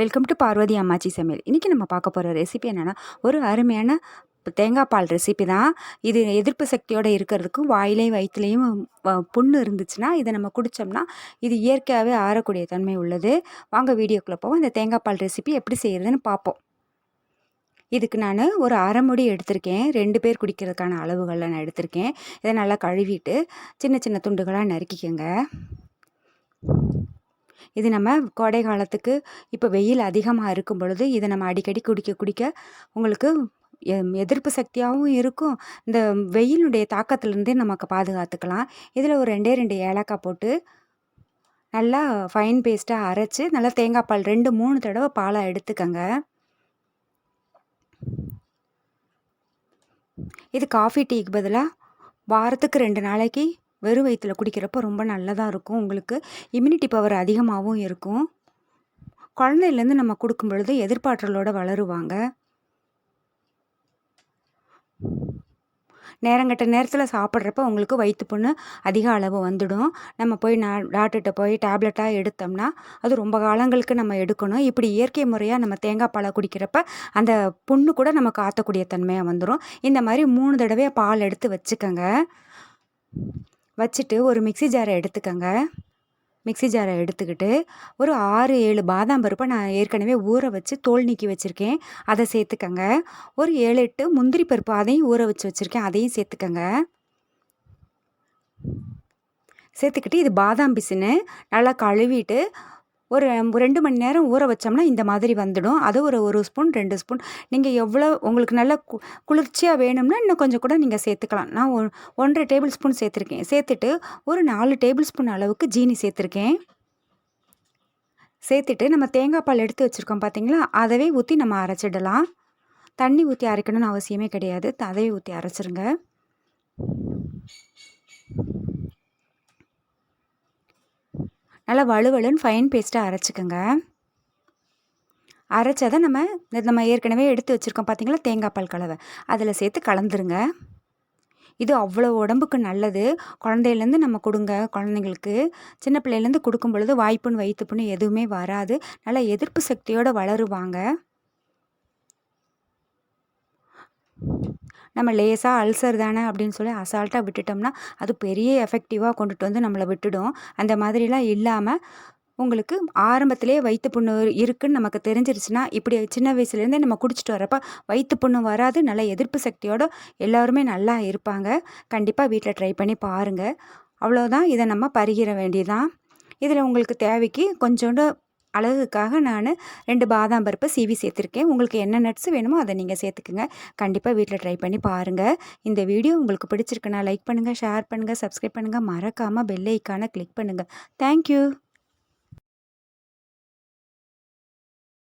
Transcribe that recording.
Welcome to Parvati அம்மாச்சி சமையல் இன்றைக்கி நம்ம பார்க்க போகிற ரெசிபி என்னென்னா ஒரு அருமையான தேங்காய் பால் ரெசிபி தான். இது எதிர்ப்பு சக்தியோடு இருக்கிறதுக்கும் வாயிலையும் வயிற்றுலையும் புண்ணு இருந்துச்சுன்னா இதை நம்ம குடித்தோம்னா இது இயற்கையாகவே ஆறக்கூடிய தன்மை உள்ளது. வாங்க வீடியோக்குள்ளே போவோம். இந்த தேங்காய் பால் ரெசிபி எப்படி செய்கிறதுன்னு பார்ப்போம். இதுக்கு நான் ஒரு அரை முடி எடுத்திருக்கேன். ரெண்டு பேர் குடிக்கிறதுக்கான அளவுகளில் நான் எடுத்திருக்கேன். இதை நல்லா கழுவிட்டு சின்ன சின்ன துண்டுகளாக நறுக்கிக்கோங்க. இது நம்ம கோடை காலத்துக்கு இப்போ வெயில் அதிகமாக இருக்கும் பொழுது இதை நம்ம அடிக்கடி குடிக்க குடிக்க உங்களுக்கு எதிர்ப்பு சக்தியாகவும் இருக்கும். இந்த வெயிலுடைய தாக்கத்துலேருந்தே நமக்கு பாதுகாத்துக்கலாம். இதில் ஒரு ரெண்டே ரெண்டு ஏலக்காய் போட்டு நல்லா ஃபைன் பேஸ்ட்டாக அரைச்சி நல்லா தேங்காய் பால் ரெண்டு மூணு தடவை பாலை எடுத்துக்கங்க. இது காஃபி டீக்கு பதிலாக வாரத்துக்கு ரெண்டு நாளைக்கு வெறும் வயிற்றில் குடிக்கிறப்போ ரொம்ப நல்லதாக இருக்கும். உங்களுக்கு இம்யூனிட்டி பவர் அதிகமாகவும் இருக்கும். குழந்தையிலேருந்து நம்ம கொடுக்கும் பொழுது எதிர்பார்த்தலோடு வளருவாங்க. நேரங்கட்ட நேரத்தில் சாப்பிட்றப்ப உங்களுக்கு வயிற்று புண்ணு அதிக அளவு வந்துடும். நம்ம போய் நான் டாக்டர்கிட்ட போய் டேப்லெட்டாக எடுத்தோம்னா அது ரொம்ப காலங்களுக்கு நம்ம எடுக்கணும். இப்படி இயற்கை முறையாக நம்ம தேங்காய் பாலை குடிக்கிறப்ப அந்த புண்ணு கூட நமக்கு ஆற்றக்கூடிய தன்மையாக வந்துடும் இந்த மாதிரி மூணு தடவையாக பால் எடுத்து வச்சுக்கோங்க. வச்சுட்டு ஒரு மிக்சி ஜாரை எடுத்துக்கோங்க. மிக்சி ஜாரை எடுத்துக்கிட்டு ஒரு ஆறு ஏழு பாதாம் பருப்பை நான் ஏற்கனவே ஊற வச்சு தோல் நீக்கி வச்சுருக்கேன். அதை சேர்த்துக்கங்க. ஒரு ஏழு எட்டு முந்திரி பருப்பு அதையும் ஊற வச்சு வச்சுருக்கேன். அதையும் சேர்த்துக்கங்க. சேர்த்துக்கிட்டு இது பாதாம் பிசுன்னு நல்லா கழுவிட்டு ஒரு ரெண்டு மணி நேரம் ஊற வச்சோம்னா இந்த மாதிரி வந்துடும். அது ஒரு ஒரு ஸ்பூன் ரெண்டு ஸ்பூன். நீங்கள் எவ்வளோ உங்களுக்கு நல்லா கு குளிர்ச்சியாக வேணும்னா இன்னும் கொஞ்சம் கூட நீங்கள் சேர்த்துக்கலாம். நான் ஒ ஒன்றரை டேபிள் ஸ்பூன் சேர்த்துருக்கேன். சேர்த்துட்டு ஒரு நாலு டேபிள் ஸ்பூன் அளவுக்கு ஜீனி சேர்த்துருக்கேன். சேர்த்துட்டு நம்ம தேங்காய் பால் எடுத்து வச்சுருக்கோம் பார்த்தீங்களா அதவே ஊற்றி நம்ம அரைச்சிடலாம். தண்ணி ஊற்றி அரைக்கணும்னு அவசியமே கிடையாது. அதையே ஊற்றி அரைச்சிருங்க. நல்லா வலுவலுன்னு ஃபைன் பேஸ்ட்டாக அரைச்சிக்கோங்க. அரைச்சதை நம்ம நம்ம ஏற்கனவே எடுத்து வச்சுருக்கோம் பார்த்தீங்களா தேங்காய் பால் கலவை. அதில் சேர்த்து கலந்துருங்க. இது அவ்வளோ உடம்புக்கு நல்லது. குழந்தையிலேருந்து நம்ம கொடுங்க குழந்தைங்களுக்கு. சின்ன பிள்ளையிலேருந்து கொடுக்கும் பொழுது வாய்ப்புன்னு வயிற்றுப்புண்ணு எதுவுமே வராது. நல்லா எதிர்ப்பு சக்தியோடு வளருவாங்க. நம்ம லேசாக அல்சர் தானே அப்படின்னு சொல்லி அசால்ட்டாக விட்டுட்டோம்னா அது பெரிய எஃபெக்டிவாக கொண்டுட்டு வந்து நம்மளை விட்டுடும். அந்த மாதிரிலாம் இல்லாமல் உங்களுக்கு ஆரம்பத்திலே வயிற்று புண்ணு இருக்குன்னு நமக்கு தெரிஞ்சிருச்சுன்னா இப்படி சின்ன வயசுலேருந்தே நம்ம குடிச்சிட்டு வரப்போ வயிற்று புண்ணு வராது நல்ல எதிர்ப்பு சக்தியோடு எல்லோருமே நல்லா இருப்பாங்க. கண்டிப்பாக வீட்டில் ட்ரை பண்ணி பாருங்கள் அவ்வளோதான் இதை நம்ம பருகிற வேண்டியதான் இதில் உங்களுக்கு தேவைக்கு கொஞ்சோண்டு அழகுக்காக நான் ரெண்டு பாதாம் பருப்பை சீவி சேர்த்துருக்கேன். உங்களுக்கு என்ன நட்ஸ் வேணுமோ அதை நீங்கள் சேர்த்துக்குங்க. கண்டிப்பாக வீட்டில் ட்ரை பண்ணி பாருங்கள் இந்த வீடியோ உங்களுக்கு பிடிச்சிருக்குன்னா லைக் பண்ணுங்கள் ஷேர் பண்ணுங்கள் சப்ஸ்கிரைப் பண்ணுங்கள் மறக்காமல் பெல் ஐக்கானை கிளிக் பண்ணுங்கள் தேங்க்யூ